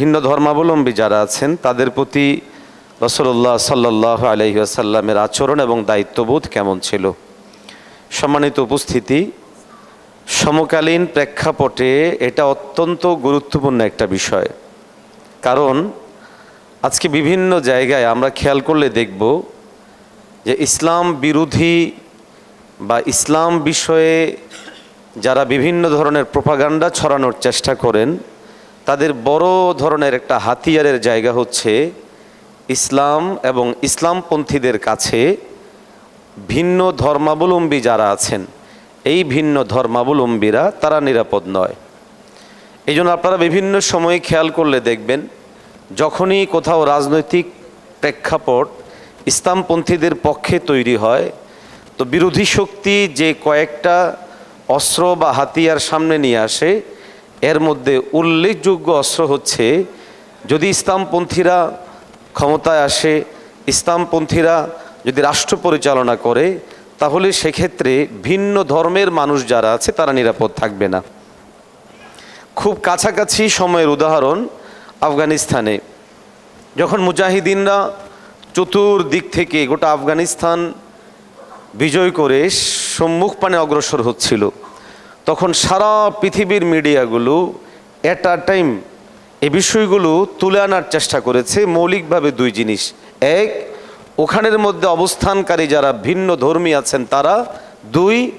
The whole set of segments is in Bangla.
ভিন্ন ধর্মাবলম্বী যারা আছেন, তাদের প্রতি রসল্লাহ সাল্লাহ আলহিহাসাল্লামের আচরণ এবং দায়িত্ববোধ কেমন ছিল? সম্মানিত উপস্থিতি, সমকালীন প্রেক্ষাপটে এটা অত্যন্ত গুরুত্বপূর্ণ একটা বিষয়। কারণ আজকে বিভিন্ন জায়গায় আমরা খেয়াল করলে দেখব যে ইসলাম বিরোধী বা ইসলাম বিষয়ে যারা বিভিন্ন ধরনের প্রোপাগান্ডা ছড়ানোর চেষ্টা করেন তাদের বড় ধরনের একটা হাতিয়ারের জায়গা হচ্ছে ইসলাম এবং ইসলামপন্থীদের কাছে ভিন্ন ধর্মাবলম্বী যারা আছেন, এই ভিন্ন ধর্মাবলম্বীরা তারা নিরাপদ নয়। এই জন্য আপনারা বিভিন্ন সময়ে খেয়াল করলে দেখবেন, যখনই কোথাও রাজনৈতিক প্রেক্ষাপট ইসলামপন্থীদের পক্ষে তৈরি হয়, তো বিরোধী শক্তি যে কয়েকটা অস্ত্র বা হাতিয়ার সামনে নিয়ে আসে এর মধ্যে উল্লেখযোগ্য অস্ত্র হচ্ছে, যদি ইসলামপন্থীরা ক্ষমতায় আসে, ইসলামপন্থীরা যদি রাষ্ট্র পরিচালনা করে, তাহলে সেক্ষেত্রে ভিন্ন ধর্মের মানুষ যারা আছে, তারা নিরাপদ থাকবে না। খুব কাছাকাছি সময়ের উদাহরণ আফগানিস্তানে। যখন মুজাহিদিনরা চতুর্দিক থেকে গোটা আফগানিস্তান বিজয় করে সম্মুখ পানে অগ্রসর হচ্ছিল তখন সারা পৃথিবীর মিডিয়াগুলো অ্যাট আ টাইম এ বিষয়গুলো তুলে আনার চেষ্টা করেছে মৌলিকভাবে দুই জিনিস। এক, ওখানের মধ্যে অবস্থানকারী যারা ভিন্ন ধর্মী আছেন তারা। দুই,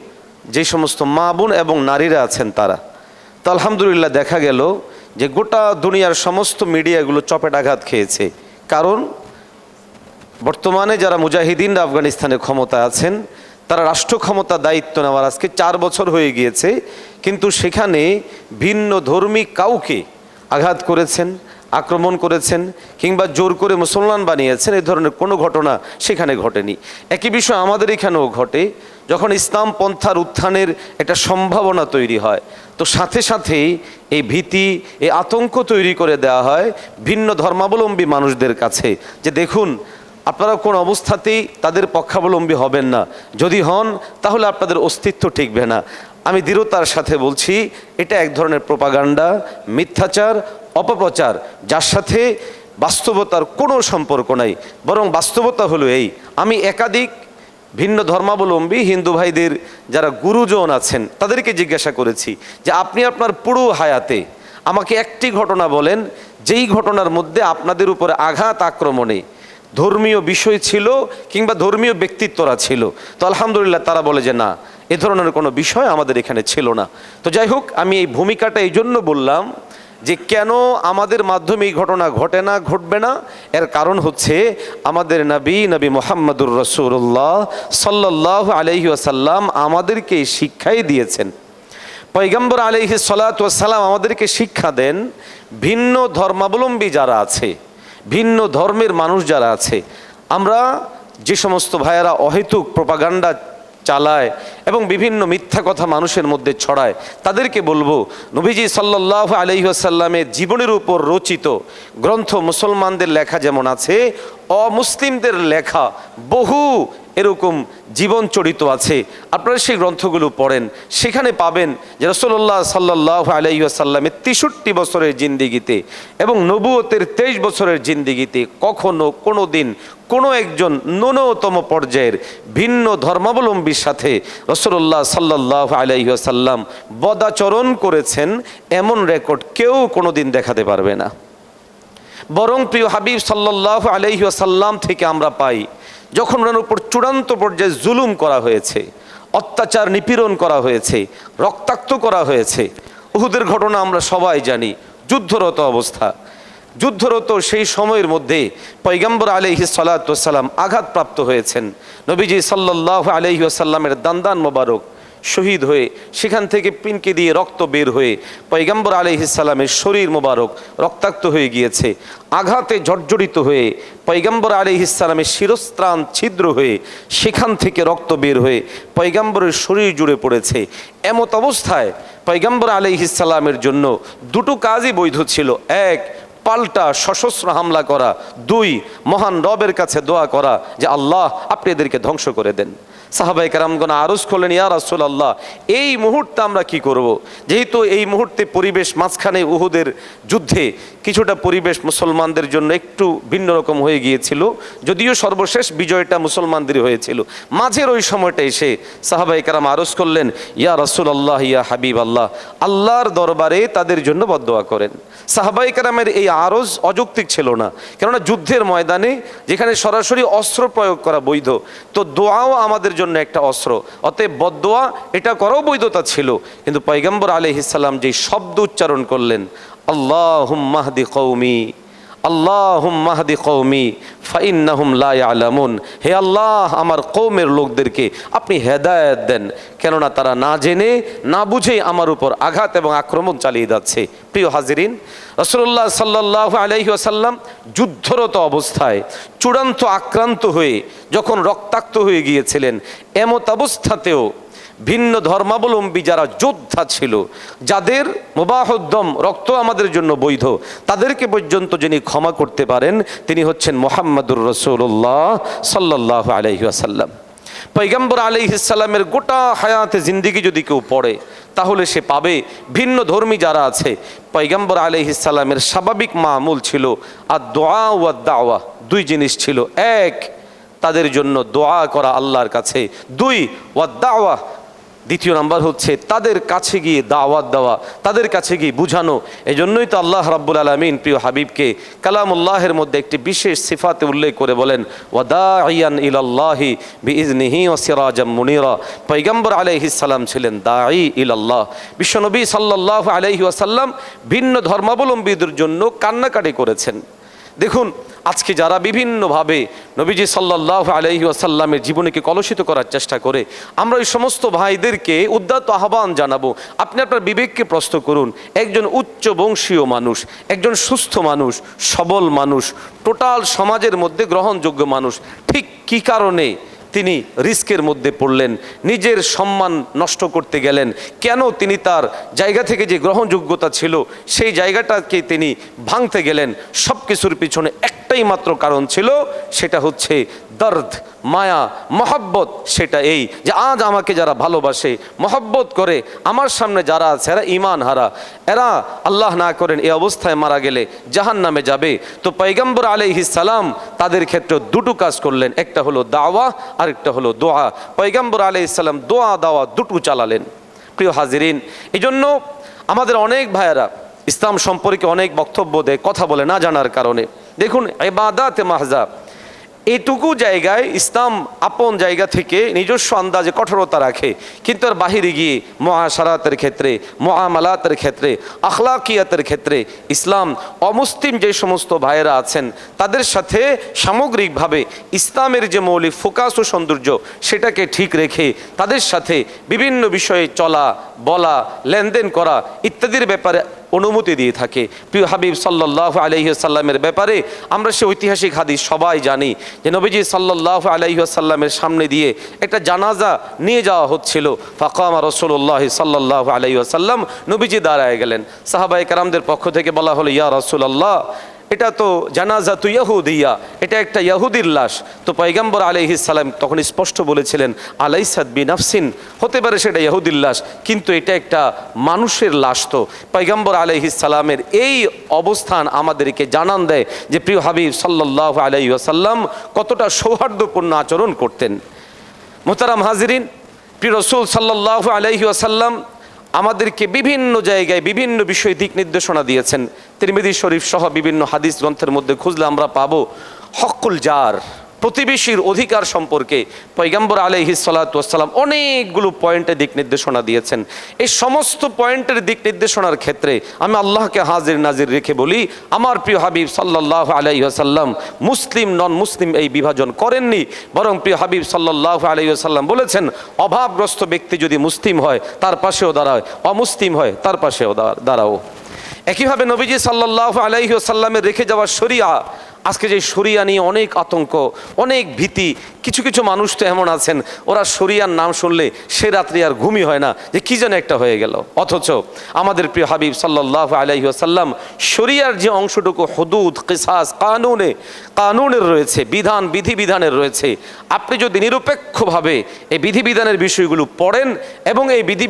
যে সমস্ত মা বোন এবং নারীরা আছেন তারা। তো আলহামদুলিল্লাহ দেখা গেল যে গোটা দুনিয়ার সমস্ত মিডিয়াগুলো চপেটাঘাত খেয়েছে। কারণ বর্তমানে যারা মুজাহিদিন আফগানিস্তানে ক্ষমতা আছেন তারা রাষ্ট্র ক্ষমতা দায়িত্ব নেওয়ার আজকে চার বছর হয়ে গিয়েছে, কিন্তু সেখানে ভিন্ন ধর্মী কাউকে আঘাত করেছেন, আক্রমণ করেছেন, কিংবা জোর করে মুসলমান বানিয়েছেন এই ধরনের কোনো ঘটনা সেখানে ঘটেনি। একই বিষয় আমাদের এখানেও ঘটে, যখন ইসলাম পন্থার উত্থানের একটা সম্ভাবনা তৈরি হয়, তো সাথে সাথেই এই ভীতি, এই আতঙ্ক তৈরি করে দেওয়া হয় ভিন্ন ধর্মাবলম্বী মানুষদের কাছে, যে দেখুন আপনারা কোন অবস্থাতেই তাদের পক্ষাবলম্বী হবেন না। যদি হন, তাহলে আপনাদের অস্তিত্ব টিকবে না। আমি দৃঢ়তার সাথে বলছি, এটা এক ধরনের প্রপাগান্ডা, মিথ্যাচার, অপপ্রচার, যার সাথে বাস্তবতার কোনো সম্পর্ক নাই। বরং বাস্তবতা হলো এই, আমি একাধিক ভিন্ন ধর্মাবলম্বী হিন্দু ভাইদের যারা গুরুজন আছেন, তাদেরকে জিজ্ঞাসা করেছি যে, আপনি আপনার পুরো হায়াতে আমাকে একটি ঘটনা বলেন, যেই ঘটনার মধ্যে আপনাদের উপরে আঘাত, আক্রমণে ধর্মীয় বিষয় ছিল কিংবা ধর্মীয় ব্যক্তিত্বরা ছিল। তো আলহামদুলিল্লাহ তারা বলে যে না, এ ধরনের কোনো বিষয় আমাদের এখানে ছিল না। তো যাই হোক, আমি এই ভূমিকাটা এই জন্য বললাম যে কেন আমাদের মাধ্যমে এই ঘটনা ঘটে না, ঘটবে না? এর কারণ হচ্ছে আমাদের নবী নবী মোহাম্মদুর রসুল্লাহ সাল্লাহ আলহি আসাল্লাম আমাদেরকে এই শিক্ষাই দিয়েছেন। পৈগম্বর আলহি সাল্লাম আমাদেরকে শিক্ষা দেন ভিন্ন ধর্মাবলম্বী যারা আছে। ভিন্ন ধর্মের মানুষ যারা আছে আমরা যে সমস্ত ভাইয়েরা অহেতুক প্রপাগান্ডা চালায় এবং বিভিন্ন মিথ্যা কথা মানুষের মধ্যে ছড়ায়। তাদেরকে বলব, নবীজি সাল্লাহ আলহিহাসাল্লামের জীবনের উপর রচিত গ্রন্থ মুসলমানদের লেখা যেমন আছে, অমুসলিমদের লেখা বহু এরকম জীবন চরিত আছে। আপনারা সেই গ্রন্থগুলো পড়েন, সেখানে পাবেন যে রসল্লাহ সাল্লাহ আলাইসাল্লামের তেষট্টি বছরের জিন্দিগিতে এবং নবুয়তের তেইশ বছরের জিন্দিগিতে কখনো কোনো দিন কোনো একজন ন্যূনতম পর্যায়ের ভিন্ন ধর্মাবলম্বীর সাথে রসল্লাহ সাল্লাহ আলাইসাল্লাম বদাচরণ করেছেন, এমন রেকর্ড কেউ কোনো দিন দেখাতে পারবে না। বরং প্রিয় হাবিব সাল্লাহ আলহিহাসাল্লাম থেকে আমরা পাই, যখন ওনার উপর চূড়ান্ত পর্যায়ে জুলুম করা হয়েছে, অত্যাচার নিপীড়ন করা হয়েছে, রক্তাক্ত করা হয়েছে, উহুদের ঘটনা আমরা সবাই জানি, যুদ্ধরত অবস্থা। যুদ্ধরত সেই সময়ের মধ্যে পৈগম্বর আলহি সাল্লাতাম আঘাতপ্রাপ্ত হয়েছেন। নবীজি সাল্লাহ আলহি আসাল্লামের দান্দান মোবারক শহীদ হয়ে সেখান থেকে পিনকে দিয়ে রক্ত বের হয়ে পৈগম্বর আলহিসাল্লামের শরীর মোবারক রক্তাক্ত হয়ে গিয়েছে। আঘাতে জর্জরিত হয়ে পৈগম্বর আলহিসাল্লামের শিরস্ত্রাণ ছিদ্র হয়ে সেখান থেকে রক্ত বের হয়ে পৈগম্বরের শরীর জুড়ে পড়েছে। এমত অবস্থায় পৈগম্বর আলহিসাল্লামের জন্য দুটো কাজই বৈধ ছিল। এক পাল্টা সশস্ত্র হামলা করা, দুই মহান রবের কাছে দোয়া করা যে আল্লাহ আপনি এদেরকে ধ্বংস করে দেন। সাহাবাই কারামগণ আরজ করলেন, ইয়া রাসুল আল্লাহ এই মুহূর্তে আমরা কি করব। যেহেতু এই মুহূর্তে পরিবেশ মাঝখানে উহুদের যুদ্ধে কিছুটা পরিবেশ মুসলমানদের জন্য একটু ভিন্ন রকম হয়ে গিয়েছিল, যদিও সর্বশেষ বিজয়টা মুসলমানদের হয়েছিল। মাঝের ওই সময়টা এসে সাহাবাই কারাম আরজ করলেন, ইয়া রাসুল আল্লাহ ইয়া হাবিব আল্লাহ আল্লাহর দরবারে তাদের জন্য বদোয়া করেন। সাহাবাই কারামের এই আরজ অযৌক্তিক ছিল না। কেননা যুদ্ধের ময়দানে যেখানে সরাসরি অস্ত্র প্রয়োগ করা বৈধ, তো দোয়াও আমাদের জন্য একটা অস্ত্র। অতএব বদোয়া এটা করাও বৈধতা ছিল। কিন্তু পয়গম্বর আলহিসাল্লাম যেই শব্দ উচ্চারণ করলেন আল্লাহ মাহদি কৌমি আল্লাহ মাহদি কৌমি ফাইন্নাহুম লা আলামুন হে আল্লাহ, আমার কৌমের লোকদেরকে আপনি হেদায়েত দেন, কেননা তারা না জেনে, না বুঝেই আমার উপর আঘাত এবং আক্রমণ চালিয়ে যাচ্ছে। প্রিয় হাজিরিন রসুল্লাহ সাল্লাহ আলহিসাল্লাম যুদ্ধরত অবস্থায়, চূড়ান্ত আক্রান্ত হয়ে যখন রক্তাক্ত হয়ে গিয়েছিলেন, এমত অবস্থাতেও ভিন্ন ধর্মাবলম্বী যারা যোদ্ধা ছিল, যাদের মোবাহদ্দম রক্ত আমাদের জন্য বৈধ, তাদেরকে পর্যন্ত যিনি ক্ষমা করতে পারেন, তিনি হচ্ছেন মোহাম্মদুর রসুল্লাহ সাল্লাহ আলহি আসাল্লাম পৈগম্বর আলিহিসাল্লামের গোটা হায়াতে জিন্দিগি যদি কেউ পড়ে, তাহলে সে পাবে ভিন্ন ধর্মী যারা আছে। পৈগম্বর আলিহিসাল্লামের স্বাভাবিক মামুল ছিল আর দোয়া ও দাওয়া, দুই জিনিস ছিল। এক, তাদের জন্য দোয়া করা আল্লাহর কাছে। দুই, ওয়া দাওয়া দ্বিতীয় নাম্বার হচ্ছে তাদের কাছে গিয়ে দাওয়াত দেওয়া, তাদের কাছে গিয়ে বুঝানো। এই জন্যই তো আল্লাহ রাব্বুল আলমিন প্রিয় হাবিবকে কালামুল্লাহের মধ্যে একটি বিশেষ সিফাতে উল্লেখ করে বলেন ওয়াদা ইয়ান ইলাল্লাহি বি ইজনিহি ও সিরাজাম মুনিরা। পৈগম্বর আলাইহিসাল্লাম ছিলেন দাঈ ইলাল্লাহ। বিশ্বনবী সাল্লাল্লাহু আলাইহি ওয়াসাল্লাম ভিন্ন ধর্মাবলম্বীদের জন্য কান্নাকাটি করেছেন। দেখুন, আজকে যারা বিভিন্নভাবে নবীজি সাল্লাহ আলহি আসাল্লামের জীবনীকে কলুষিত করার চেষ্টা করে, আমরা ওই সমস্ত ভাইদেরকে উদ্যাত আহ্বান জানাব, আপনি আপনার বিবেককে প্রশ্ন করুন, একজন উচ্চ বংশীয় মানুষ, একজন সুস্থ মানুষ, সবল মানুষ, টোটাল সমাজের মধ্যে গ্রহণযোগ্য মানুষ, ঠিক কী কারণে তিনি রিস্কের মধ্যে পড়লেন, নিজের সম্মান নষ্ট করতে গেলেন। কেন তিনি তার জায়গা থেকে যে গ্রহণযোগ্যতা ছিল, সেই জায়গাটাকে তিনি ভাঙতে গেলেন সব কিছুর পিছনে একটাই মাত্র কারণ ছিল, সেটা হচ্ছে দর্দ, মায়া, মহব্বত। সেটা এই যে আজ আমাকে যারা ভালোবাসে, মহব্বত করে, আমার সামনে যারা আছে, এরা ইমান হারা। এরা আল্লাহ না করেন এই অবস্থায় মারা গেলে জাহান নামে যাবে। তো পৈগম্বর আলাইহিস সালাম তাদের ক্ষেত্রে দুটো কাজ করলেন। একটা হলো দাওয়া, আরেকটা হলো দোয়া। পৈগম্বর সালাম দোয়া দাওয়া দুটো চালালেন। প্রিয় হাজিরিন এই জন্য আমাদের অনেক ভাইয়েরা ইসলাম সম্পর্কে অনেক বক্তব্য দেয়, কথা বলে না জানার কারণে। দেখুন এবাদাতে মাহজা এটুকু জায়গায় ইসলাম আপন জায়গা থেকে নিজস্ব আন্দাজে কঠোরতা রাখে। কিন্তু আর বাহিরে গিয়ে মহাসারাতের ক্ষেত্রে, মহামালাতের ক্ষেত্রে, আখলাকিয়াতের ক্ষেত্রে ইসলাম অমুসলিম যে সমস্ত ভাইয়েরা আছেন, তাদের সাথে সামগ্রিকভাবে ইসলামের যে মৌলিক ফোকাস ও সৌন্দর্য, সেটাকে ঠিক রেখে তাদের সাথে বিভিন্ন বিষয়ে চলা, বলা, লেনদেন করা ইত্যাদির ব্যাপারে অনুমতি দিয়ে থাকে। প্রিয় হাবিব সাল্লাহ আলহিহাসাল্লামের ব্যাপারে আমরা সে ঐতিহাসিক হাদিস সবাই জানি যে নবীজি সাল্লাহ আলহিহাসাল্লামের সামনে দিয়ে একটা জানাজা নিয়ে যাওয়া হচ্ছিল। ফাকামা রসুল্লাহ সাল্লাহ আলহিহাসাল্লাম নবীজি দাঁড়ায় গেলেন। সাহাবাই কারামদের পক্ষ থেকে বলা হলো, ইয়া রসুল্লাহ এটা তো জানাজা তো ইয়াহুদিয়া, এটা একটা ইয়াহুদির লাশ। তো পৈগম্বর আলহিসাল্লাম তখন স্পষ্ট বলেছিলেন, আলাইসাদ বিন আফসিন হতে পারে সেটা ইয়াহুদির লাশ, কিন্তু এটা একটা মানুষের লাশ তো। পৈগম্বর আলহিসাল্লামের এই অবস্থান আমাদেরকে জানান দেয় যে, প্রিয় হাবিব সাল্লাহ আলহিহাসাল্লাম কতটা সৌহার্দ্যপূর্ণ আচরণ করতেন। মোতারাম হাজিরিন, প্রিয় রসুল সাল্লাহ আলহি আসাল্লাম আমাদেরকে বিভিন্ন জায়গায় বিভিন্ন বিষয়ে দিক নির্দেশনা দিয়েছেন। তিরমিদি শরীফ সহ বিভিন্ন হাদিস গ্রন্থের মধ্যে খুঁজলে আমরা পাবো হকুল জার। প্রতিবেশীর অধিকার সম্পর্কে পৈগম্বর আলহি সাল্লাতাম অনেকগুলো পয়েন্টে দিক নির্দেশনা দিয়েছেন। এই সমস্ত পয়েন্টের দিক নির্দেশনার ক্ষেত্রে আমি আল্লাহকে হাজির নাজির রেখে বলি, আমার প্রিয় হাবিব সাল্লাহ আলাইসাল্লাম মুসলিম নন মুসলিম এই বিভাজন করেননি, বরং প্রিয় হাবিব সাল্লাহ আলাইসাল্লাম বলেছেন, অভাবগ্রস্ত ব্যক্তি যদি মুসলিম হয়, তার পাশেও দাঁড়ায়, অমুসলিম হয়, তার পাশেও দাঁড়াও। একইভাবে নবীজি সাল্লাহ আলাইসাল্লামের রেখে যাওয়া শরিয়া আজকে যে সরিয়া নিয়ে অনেক আতঙ্ক, অনেক ভীতি, কিছু কিছু মানুষ তো এমন আছেন, ওরা সরিয়ার নাম শুনলে সে রাত্রি আর ঘুমই হয় না, যে কি যেন একটা হয়ে গেল। অথচ আমাদের প্রিয় হাবিব সাল্লাহ আলাইহি আসাল্লাম শরিয়ার যে অংশটুকু হদুদ, কিসাস, কানুনে, কানুনের রয়েছে, বিধান, বিধিবিধানের রয়েছে, আপনি যদি নিরপেক্ষভাবে এই বিধিবিধানের বিষয়গুলো পড়েন এবং এই বিধি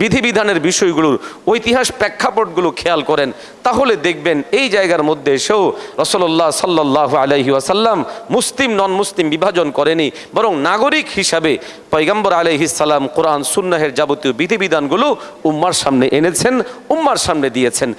বিধিবিধানের বিষয়গুলোর ঐতিহাস প্রেক্ষাপটগুলো খেয়াল করেন, তাহলে দেখবেন এই জায়গার মধ্যে এসেও রসল্লাহ সাল্লাহ আলহি আসাল্লাম মুসলিম নন মুসলিম বিভাজন করেনি, বরং নাগরিক হিসাবে পৈগম্বর আলহিসাল্লাম কোরআন, সুন্নাহের যাবতীয় বিধিবিধানগুলো উম্মার সামনে এনেছেন, উম্মার সামনে দিয়েছেন।